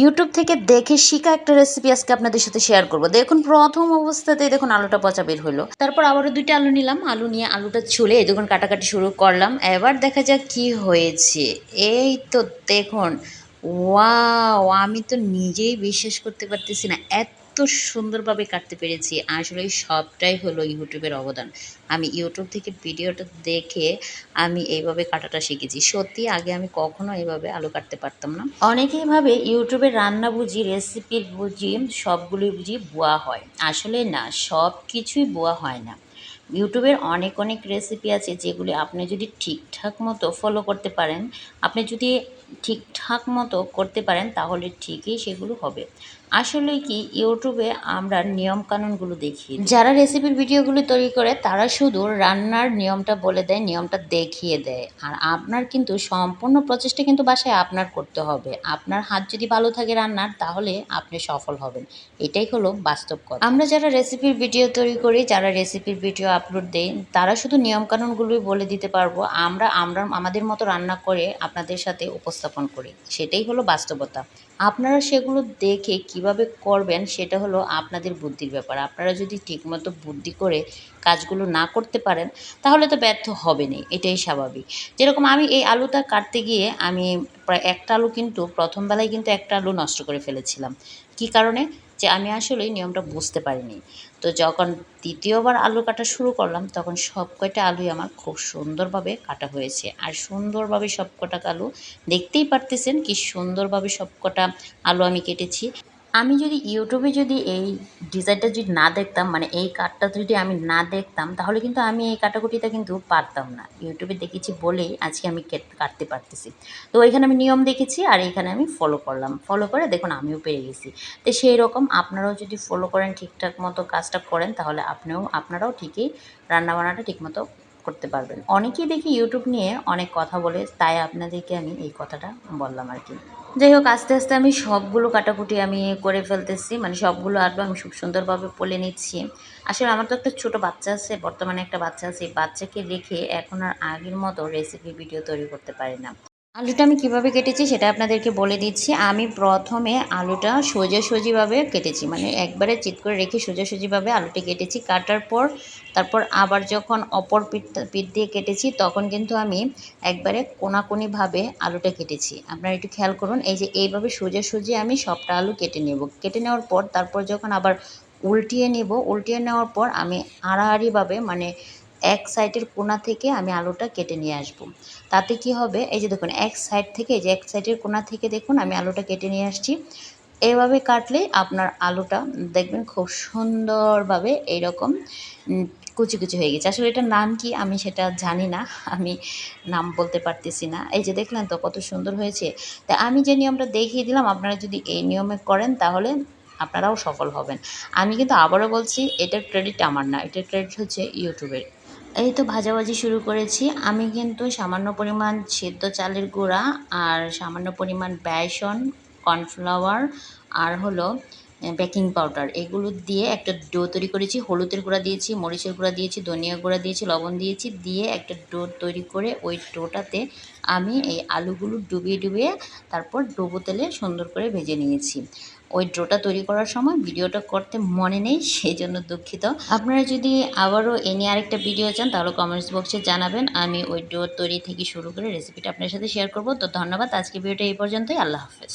YouTube থেকে দেখে শিখা একটা রেসিপি আজকে আপনাদের সাথে শেয়ার করব। দেখুন, প্রথম অবস্থাতেই দেখুন আলুটা পচা বের হলো। তারপর আবারও দুইটা আলু নিলাম। আলু নিয়ে আলুটা ছুলে দেখুন কাটাকাটি শুরু করলাম। এবার দেখা যাক কি হয়েছে। এই তো দেখুন ওয়া আমি তো নিজেই বিশ্বাস করতে পারতেছি না। এত সুন্দরভাবে কাটতে পেরেছি। আসলে সবটাই হলো ইউটিউবের অবদান। আমি ইউটিউব থেকে ভিডিওটা দেখে আমি এইভাবে কাটাটা শিখেছি। সত্যি, আগে আমি কখনো এইভাবে আলু কাটতে পারতাম না। অনেকেই ভাবে ইউটিউবে রান্না বুঝি রেসিপির বুঝি সবগুলি বুঝি বোয়া হয়। আসলে না সব কিছুই বোয়া হয় না। ইউটিউবের অনেক অনেক রেসিপি আছে যেগুলি আপনি যদি ঠিকঠাক মতো ফলো করতে পারেন আপনি যদি ঠিকঠাক মতো করতে পারেন তাহলে ঠিকই সেগুলো হবে। আসলে কি ইউটিউবে আমরা নিয়মকানুনগুলো দেখি যারা রেসিপির ভিডিওগুলো তৈরি করে তারা শুধু রান্নার নিয়মটা বলে দেয় নিয়মটা দেখিয়ে দেয়। আর আপনার কিন্তু সম্পূর্ণ প্রচেষ্টা কিন্তু বাসায় আপনার করতে হবে। আপনার হাত যদি ভালো থাকে রান্নার তাহলে আপনি সফল হবেন। এটাই হলো বাস্তব কথা। আমরা যারা রেসিপির ভিডিও তৈরি করি যারা রেসিপির ভিডিও আপলোড দেই, তারা শুধু নিয়মকানুনগুলোই বলে দিতে পারব, আমরা আমরা, আমাদের মতো রান্না করে আপনাদের সাথে উপস্থাপন করি। সেটাই হলো বাস্তবতা। আপনারা সেগুলো দেখে কীভাবে করবেন সেটা হলো আপনাদের বুদ্ধির ব্যাপার। আপনারা যদি ঠিকমতো বুদ্ধি করে কাজগুলো না করতে পারেন, তাহলে তো ব্যর্থ হবেনই, এটাই স্বাভাবিক। যেরকম আমি এই আলুটা কাটতে গিয়ে আমি প্রায় একটা আলু কিন্তু প্রথম বেলায় কিন্তু একটা আলু নষ্ট করে ফেলেছিলাম। কি কারণে? যে আমি আসলে নিয়মটা বুঝতে পারিনি। তো যখন দ্বিতীয়বার আলু কাটা শুরু করলাম, তখন সব কয়টা আলুই আমার খুব সুন্দরভাবে কাটা হয়েছে। আর সুন্দরভাবে সব কটা আলু দেখতেই পারতেছেন কি সুন্দরভাবে সব কটা আলু আমি কেটেছি। আমি যদি ইউটিউবে যদি এই ডিজাইনটা যদি না দেখতাম মানে এই কাটটা যদি আমি না দেখতাম, তাহলে কিন্তু আমি এই কাটাকুটিটা কিন্তু পারতাম না। ইউটিউবে দেখেছি বলেই আজকে আমি কাটতে পারতেছি। তো এখানে আমি নিয়ম দেখেছি আর এখানে আমি ফলো করলাম। ফলো করে দেখুন আমিও পেরে গেছি। তো সেই রকম আপনারাও যদি ফলো করেন, ঠিকঠাক মতো কাজটা করেন, তাহলে আপনিও, আপনারাও ঠিকই রান্নাবান্নাটা ঠিকমতো করতে পারবেন। অনেকেই দেখি ইউটিউব নিয়ে অনেক কথা বলে, তাই আপনাদেরকে আমি এই কথাটা বললাম আর কি। যাই হোক, আস্তে আস্তে আমি সবগুলো কাটাকুটি আমি করে ফেলতেছি। মানে সবগুলো আলু আমি খুব সুন্দরভাবে পলে নিচ্ছি। আসলে আমার তো একটা ছোটো বাচ্চা আছে, বর্তমানে একটা বাচ্চা আছে। বাচ্চাকে রেখে এখন আর আগের মতো রেসিপি ভিডিও তৈরি করতে পারি না। আলুটা আমি কীভাবে কেটেছি সেটা আপনাদেরকে বলে দিচ্ছি। আমি প্রথমে আলুটা সোজাসুজিভাবে কেটেছি মানে একবারে চিত করে রেখে সোজাসুজিভাবে আলুটা কেটেছি। কাটার পর, তারপর আবার যখন অপর পিঠ পিঠ দিয়ে কেটেছি, তখন কিন্তু আমি একবারে কোনাকুনিভাবে আলুটা কেটেছি। আপনারা একটু খেয়াল করুন, এই যে এইভাবে সোজাসুজি আমি সবটা আলু কেটে নেব। কেটে নেওয়ার পর, তারপর যখন আবার উল্টিয়ে নেব, উল্টিয়ে নেওয়ার পর আমি আড়াআড়িভাবে মানে এক সাইডের কোনা থেকে আমি আলুটা কেটে নিয়ে আসব। তাতে কি হবে? এই যে দেখুন, এক সাইড থেকে যে এক সাইডের কোনা থেকে দেখুন, আমি আলুটা কেটে নিয়ে আসছি। এভাবে কাটলে আপনার আলুটা, দেখবেন খুব সুন্দরভাবে এইরকম কুচি কুচি হয়ে গেছে। আসলে এটার নাম কি আমি সেটা জানি না, আমি নাম বলতে পারতেছি না। এই যে দেখলেন তো কত সুন্দর হয়েছে। তা আমি যে নিয়মটা দেখিয়ে দিলাম, আপনারা যদি এই নিয়মে করেন তাহলে আপনারাও সফল হবেন। আমি কিন্তু আবারও বলছি, এটার ক্রেডিট আমার না, এটার ক্রেডিট হচ্ছে ইউটিউবের এই তো ভাজাভাজি শুরু করেছি। আমি কিন্তু সামান্য পরিমাণ সেদ্ধ চালের গুঁড়া আর সামান্য পরিমাণ বেসন, কর্নফ্লাওয়ার আর হলো বেকিং পাউডার এগুলো দিয়ে একটা ডো তৈরি করেছি। হলুদের গুঁড়া দিয়েছি, মরিচের গুঁড়া দিয়েছি, ধনিয়া গুঁড়া দিয়েছি, লবণ দিয়েছি। দিয়ে একটা ডো তৈরি করে ওই ডোটাতে আমি এই আলুগুলো ডুবিয়ে ডুবিয়ে তারপর ডুবো তেলে সুন্দর করে ভেজে নিয়েছি। ওই ড্রোটা তৈরি করার সময় ভিডিওটা করতে মনে নেই সেই জন্য দুঃখিত। আপনারা যদি আবারও এ নিয়ে আরেকটা ভিডিও চান, তাহলে কমেন্টস বক্সে জানাবেন। আমি ওই ড্রো তৈরি থেকে শুরু করে রেসিপিটা আপনার সাথে শেয়ার করব। তো ধন্যবাদ। আজকে ভিডিওটা এই পর্যন্তই। আল্লাহ হাফেজ।